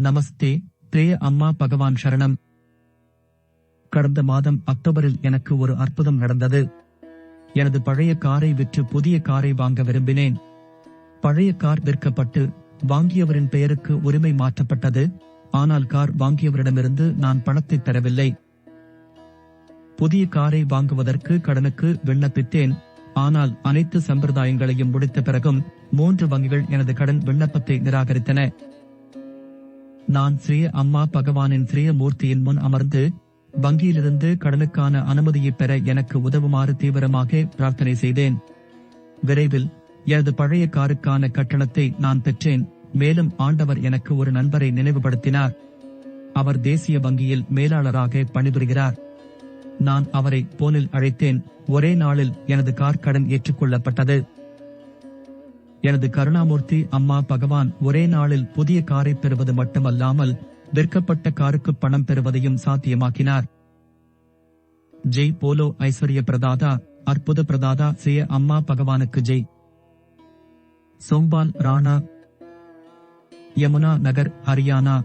நமஸ்தே பிரேய அம்மா பகவான் சரணம். கடந்த மாதம் அக்டோபரில் எனக்கு ஒரு அற்புதம் நடந்தது. எனது பழைய காரை விற்று புதிய காரை வாங்க விரும்பினேன். பழைய கார் விற்கப்பட்டு வாங்கியவரின் பெயருக்கு உரிமை மாற்றப்பட்டது. ஆனால் கார் வாங்கியவரிடமிருந்து நான் பணத்தை பெறவில்லை. புதிய காரை வாங்குவதற்கு கடனுக்கு விண்ணப்பித்தேன். ஆனால் அனைத்து சம்பிரதாயங்களையும் முடித்த பிறகும் மூன்று வங்கிகள் எனது கடன் விண்ணப்பத்தை நிராகரித்தன. நான் ஸ்ரீ அம்மா பகவானின் ஸ்ரீய மூர்த்தியின் முன் அமர்ந்து வங்கியிலிருந்து கடனுக்கான அனுமதியை பெற எனக்கு உதவுமாறு தீவிரமாக பிரார்த்தனை செய்தேன். விரைவில் எனது பழைய காருக்கான கட்டணத்தை நான் பெற்றேன். மேலும் ஆண்டவர் எனக்கு ஒரு நண்பரை நினைவுபடுத்தினார். அவர் தேசிய வங்கியில் மேலாளராக பணிபுரிகிறார். நான் அவரை போனில் அழைத்தேன். ஒரே நாளில் எனது கார் கடன் ஏற்றுக்கொள்ளப்பட்டது. எனது கருணாமூர்த்தி அம்மா பகவான் ஒரே நாளில் புதிய காரை பெறுவது மட்டுமல்லாமல் விற்கப்பட்ட காருக்கு பணம் பெறுவதையும் சாத்தியமாக்கினார். ஜெய் போலோ ஐஸ்வர்ய பிரதாதா அற்புத பிரதாதா சிய அம்மா பகவானுக்கு ஜெய். சோம்பால் ராணா யமுனா நகர் ஹரியானா.